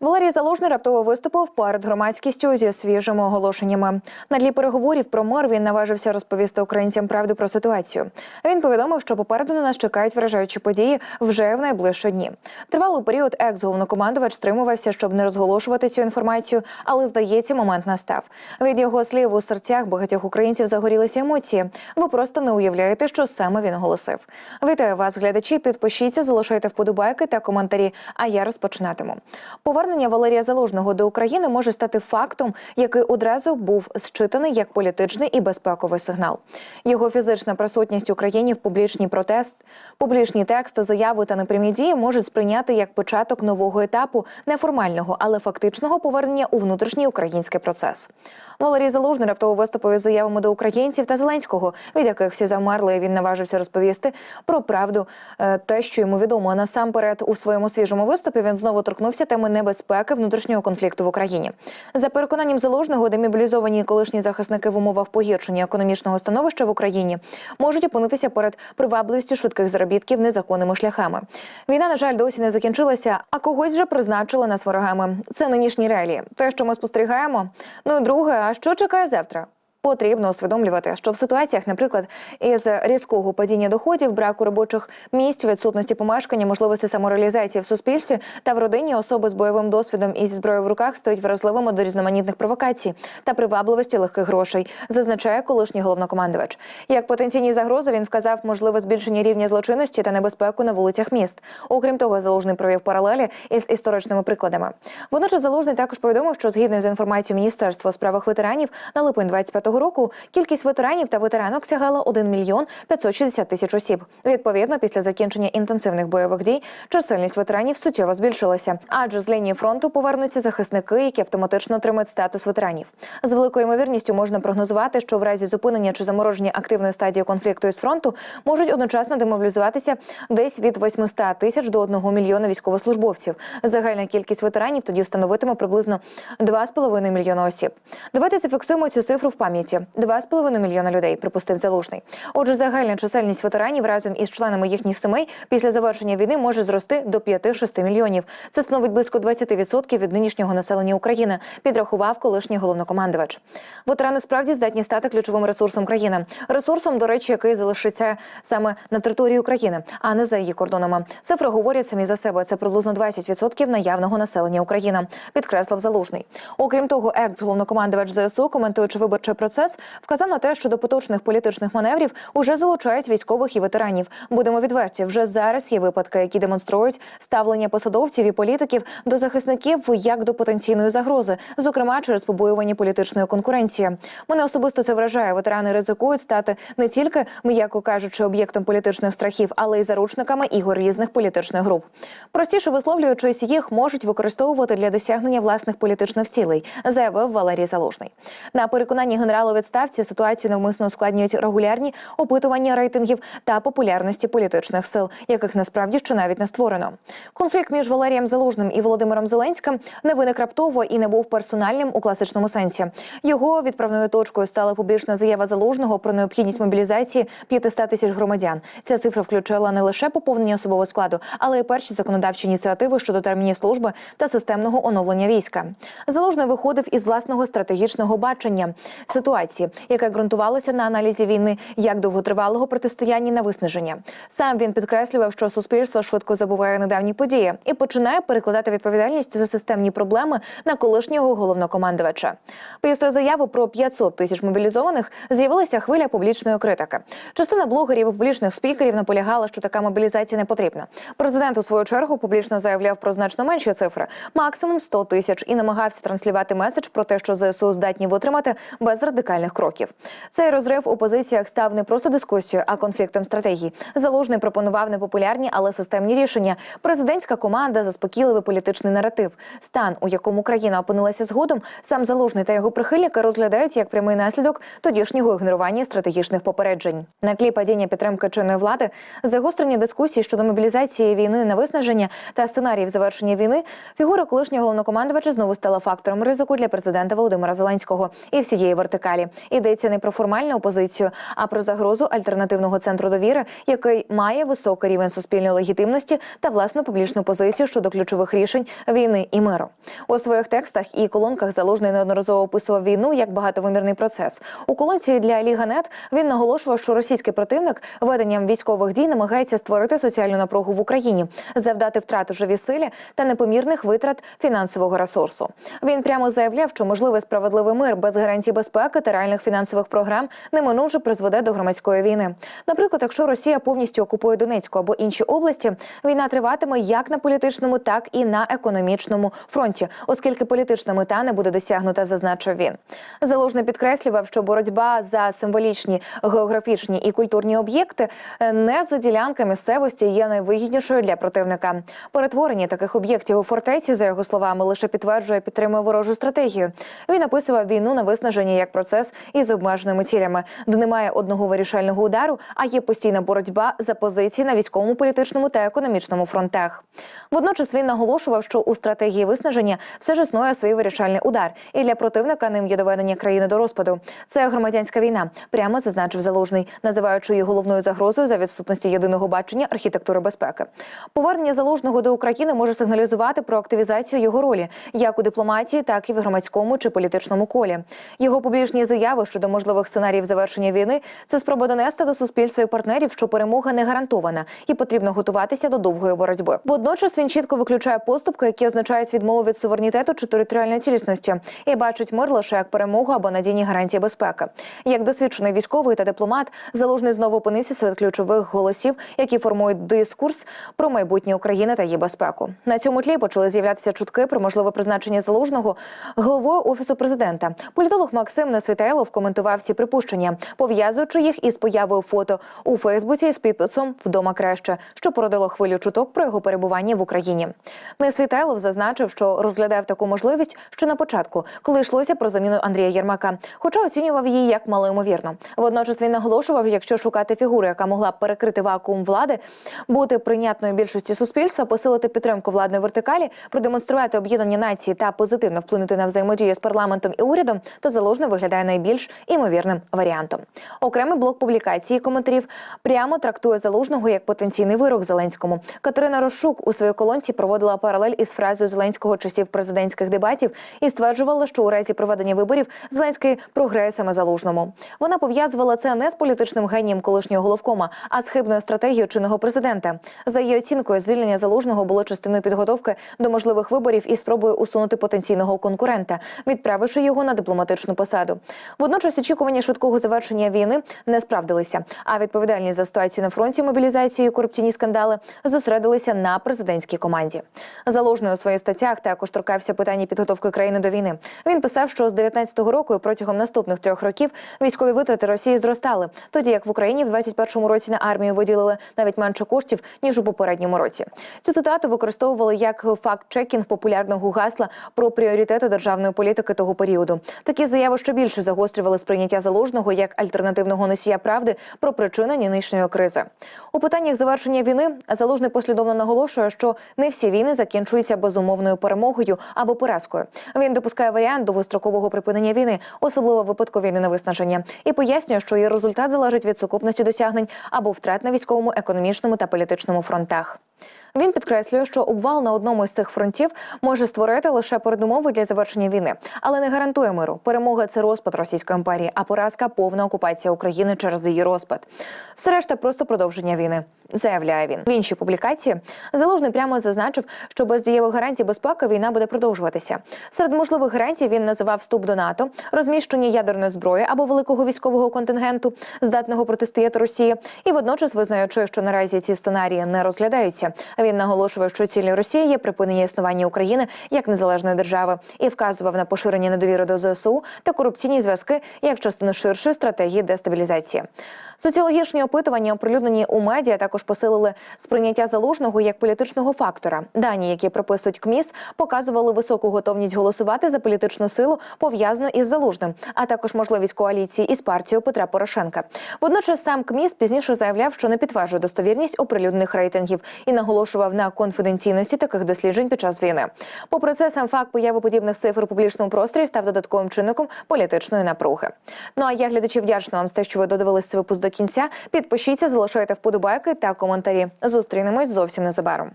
Валерій Залужний раптово виступив перед громадськістю зі свіжими оголошеннями. На тлі переговорів про мир він наважився розповісти українцям правду про ситуацію. Він повідомив, що попереду на нас чекають вражаючі події вже в найближчі дні. Тривалий період екс-головнокомандувач стримувався, щоб не розголошувати цю інформацію, але здається, момент настав. Від його слів у серцях багатьох українців загорілися емоції. Ви просто не уявляєте, що саме він оголосив. Вітаю вас, глядачі. Підпишіться, залишайте вподобайки та коментарі. А я розпочинатиму. Повернення Валерія Залужного до України може стати фактом, який одразу був зчитаний як політичний і безпековий сигнал. Його фізична присутність Україні в публічній протест, публічні тексти, заяви та непрямі дії можуть сприйняти як початок нового етапу неформального, але фактичного повернення у внутрішній український процес. Валерій Залужний раптово виступив із заявами до українців та Зеленського, від яких всі замерли. і Він наважився розповісти про правду, е, те, що йому відомо. Насамперед, у своєму свіжому виступі він знову торкнувся теми небезпеки внутрішнього конфлікту в Україні. За переконанням залужного, демобілізовані колишні захисники в умовах погіршення економічного становища в Україні можуть опинитися перед привабливістю швидких заробітків незаконними шляхами. Війна, на жаль, досі не закінчилася, а когось вже призначили нас ворогами. Це нинішні реалії. Те, що ми спостерігаємо. Ну і друге, а що чекає завтра? Потрібно усвідомлювати, що в ситуаціях, наприклад, із різкого падіння доходів, браку робочих місць, відсутності помешкання, можливості самореалізації в суспільстві та в родині особи з бойовим досвідом і зі зброєю в руках стають вразливими до різноманітних провокацій та привабливості легких грошей, зазначає колишній головнокомандувач. Як потенційні загрози він вказав можливе збільшення рівня злочинності та небезпеку на вулицях міст. Окрім того, залужний провів паралелі із історичними прикладами. Водночас залужний також повідомив, що згідно з інформацією Міністерства у справах ветеранів на липень 25 року кількість ветеранів та ветеранок сягала 1 мільйон 560 тисяч осіб. Відповідно, після закінчення інтенсивних бойових дій чисельність ветеранів суттєво збільшилася, адже з лінії фронту повернуться захисники, які автоматично отримають статус ветеранів. З великою ймовірністю можна прогнозувати, що в разі зупинення чи замороження активної стадії конфлікту із фронту можуть одночасно демобілізуватися десь від 800 тисяч до 1 мільйона військовослужбовців. Загальна кількість ветеранів тоді становитиме приблизно 2,5 мільйона осіб. Давайте зафіксуємо цю цифру в пам'яті: 2,5 мільйона людей, припустив залужний. Отже, загальна чисельність ветеранів разом із членами їхніх сімей після завершення війни може зрости до 5-6 мільйонів. Це становить близько 20% від нинішнього населення України. Підрахував колишній головнокомандувач. Ветерани справді здатні стати ключовим ресурсом країни. Ресурсом, до речі, який залишиться саме на території України, а не за її кордонами. Цифри говорять самі за себе. Це приблизно 20% наявного населення України. Підкреслив залужний. Окрім того, екс-головнокомандувач ЗСУ, коментуючи виборчий процес, вказав на те, що до поточних політичних маневрів уже залучають військових і ветеранів. Будемо відверті, вже зараз є випадки, які демонструють ставлення посадовців і політиків до захисників як до потенційної загрози, зокрема через побоювання політичної конкуренції. Мене особисто це вражає. Ветерани ризикують стати не тільки, м'яко кажучи, об'єктом політичних страхів, але й заручниками ігор різних політичних груп. Простіше висловлюючись, їх можуть використовувати для досягнення власних політичних цілей, заявив Валерій Залужний. На переконанні генерала у відставці ситуацію навмисно ускладнюють регулярні опитування рейтингів та популярності політичних сил, яких насправді ще навіть не створено. Конфлікт між Валерієм Залужним і Володимиром Зеленським не виник раптово і не був персональним у класичному сенсі. Його відправною точкою стала публічна заява залужного про необхідність мобілізації 500 тисяч громадян. Ця цифра включала не лише поповнення особового складу, але й перші законодавчі ініціативи щодо термінів служби та системного оновлення війська. Залужний виходив із власного стратегічного бачення ситуації, яке ґрунтувалося на аналізі війни як довготривалого протистояння на виснаження. Сам він підкреслював, що суспільство швидко забуває недавні події і починає перекладати відповідальність за системні проблеми на колишнього головнокомандувача. Після заяви про 500 тисяч мобілізованих з'явилася хвиля публічної критики. Частина блогерів і публічних спікерів наполягала, що така мобілізація не потрібна. Президент у свою чергу публічно заявляв про значно менші цифри максимум 100 тисяч, і намагався транслювати меседж про те, що ЗСУ здатні витримати без радикальних кроків. Цей розрив у позиціях став не просто дискусією, а конфліктом стратегій. Залужний пропонував непопулярні, але системні рішення. Президентська команда заспокійливий політичний наратив. Стан, у якому країна опинилася згодом, сам залужний та його прихильники розглядають як прямий наслідок тодішнього ігнорування стратегічних попереджень. На тлі падіння підтримки чинної влади, загострення дискусій щодо мобілізації війни на виснаження та сценаріїв завершення війни. Фігура колишнього головнокомандувача знову стала фактором ризику для президента Володимира Зеленського і всієї вертикалі вертикалі. Йдеться не про формальну опозицію, а про загрозу альтернативного центру довіри, який має високий рівень суспільної легітимності та власну публічну позицію щодо ключових рішень війни і миру. У своїх текстах і колонках залужний неодноразово описував війну як багатовимірний процес. У колонці для Ліга.нет він наголошував, що російський противник веденням військових дій намагається створити соціальну напругу в Україні, завдати втрату живі силі та непомірних витрат фінансового ресурсу. Він прямо заявляв, що можливий справедливий мир без гарантій безпеки реальних фінансових програм неминуче призведе до громадської війни. Наприклад, якщо Росія повністю окупує Донецьку або інші області, війна триватиме як на політичному, так і на економічному фронті, оскільки політична мета не буде досягнута, зазначив він. Залужний підкреслював, що боротьба за символічні географічні і культурні об'єкти е, не за ділянка місцевості є найвигіднішою для противника. Перетворення таких об'єктів у фортеці, за його словами, лише підтверджує підтримує ворожу стратегію. Він описував війну на виснаження як процес із обмеженими цілями, де немає одного вирішального удару, а є постійна боротьба за позиції на військовому, політичному та економічному фронтах. Водночас він наголошував, що у стратегії виснаження все ж існує свій вирішальний удар, і для противника ним є доведення країни до розпаду. Це громадянська війна, прямо зазначив залужний, називаючи її головною загрозою за відсутності єдиного бачення архітектури безпеки. Повернення залужного до України може сигналізувати про активізацію його ролі як у дипломатії, так і в громадському чи політичному колі. Його публічні заяви щодо можливих сценаріїв завершення війни це спроба донести до суспільства і партнерів, що перемога не гарантована, і потрібно готуватися до довгої боротьби. Водночас він чітко виключає поступки, які означають відмову від суверенітету чи територіальної цілісності, і бачить мир лише як перемогу або надійні гарантії безпеки. Як досвідчений військовий та дипломат, залужний знову опинився серед ключових голосів, які формують дискурс про майбутнє України та її безпеку. На цьому тлі почали з'являтися чутки про можливе призначення залужного головою офісу президента. Політолог Максим Несвітайлов коментував ці припущення, пов'язуючи їх із появою фото у Фейсбуці з підписом Вдома краще, що породило хвилю чуток про його перебування в Україні. Несвітайлов зазначив, що розглядав таку можливість ще на початку, коли йшлося про заміну Андрія Єрмака, хоча оцінював її як малоймовірно. Водночас він наголошував, якщо шукати фігуру, яка могла б перекрити вакуум влади, бути прийнятною більшості суспільства, посилити підтримку владної вертикалі, продемонструвати об'єднання нації та позитивно вплинути на взаємодію з парламентом і урядом, то залужний виглядає найбільш імовірним варіантом. Окремий блок публікацій і коментарів прямо трактує залужного як потенційний вирок Зеленському. Катерина Рощук у своїй колонці проводила паралель із фразою Зеленського часів президентських дебатів і стверджувала, що у разі проведення виборів Зеленський програє саме залужному. Вона пов'язувала це не з політичним генієм колишнього головкома, а з хибною стратегією чинного президента. За її оцінкою, звільнення залужного було частиною підготовки до можливих виборів і спробою усунути потенційного конкурента, відправивши його на дипломатичну посаду. Водночас очікування швидкого завершення війни не справдилися. А відповідальність за ситуацію на фронті мобілізацію і корупційні скандали зосередилися на президентській команді. Залужний у своїх статтях також торкався питання підготовки країни до війни. Він писав, що з 19-го року і протягом наступних трьох років військові витрати Росії зростали, тоді як в Україні в 21-му році на армію виділили навіть менше коштів ніж у попередньому році. Цю цитату використовували як факт-чекінг популярного гасла про пріоритети державної політики того періоду. Такі заяви ще більше загострювали сприйняття залужного як альтернативного носія правди про причини нинішньої кризи. У питаннях завершення війни залужний послідовно наголошує, що не всі війни закінчуються безумовною перемогою або поразкою. Він допускає варіант довгострокового припинення війни, особливо в випадку війни на виснаження, і пояснює, що її результат залежить від сукупності досягнень або втрат на військовому, економічному та політичному фронтах. Він підкреслює, що обвал на одному із цих фронтів може створити лише передумови для завершення війни, але не гарантує миру. Перемога це розпад Російської імперії, а поразка повна окупація України через її розпад. Все решта просто продовження війни. Заявляє він в іншій публікації. Залужний прямо зазначив, що без дієвих гарантій безпеки війна буде продовжуватися. Серед можливих гарантій він називав вступ до НАТО, розміщення ядерної зброї або великого військового контингенту, здатного протистояти Росії, і водночас визнаючи, що наразі ці сценарії не розглядаються. Він наголошував, що цілі Росії є припинення існування України як незалежної держави і вказував на поширення недовіри до ЗСУ та корупційні зв'язки як частину ширшої стратегії дестабілізації. Соціологічні опитування, оприлюднені у медіа, також посилили сприйняття залужного як політичного фактора. Дані, які приписують КМІС, показували високу готовність голосувати за політичну силу, пов'язану із залужним, а також можливість коаліції із партією Петра Порошенка. Водночас сам КМІС пізніше заявляв, що не підтверджує достовірність оприлюднених рейтингів і наголошував на конфіденційності таких досліджень під час війни. Попри це, сам факт появи подібних цифр у публічному просторі став додатковим чинником політичної напруги. Ну а я глядачі вдячна вам за те, що ви додивилися цей випуск до кінця. Підпишіться, залишайте вподобайки та коментарі. Зустрінемось зовсім незабаром.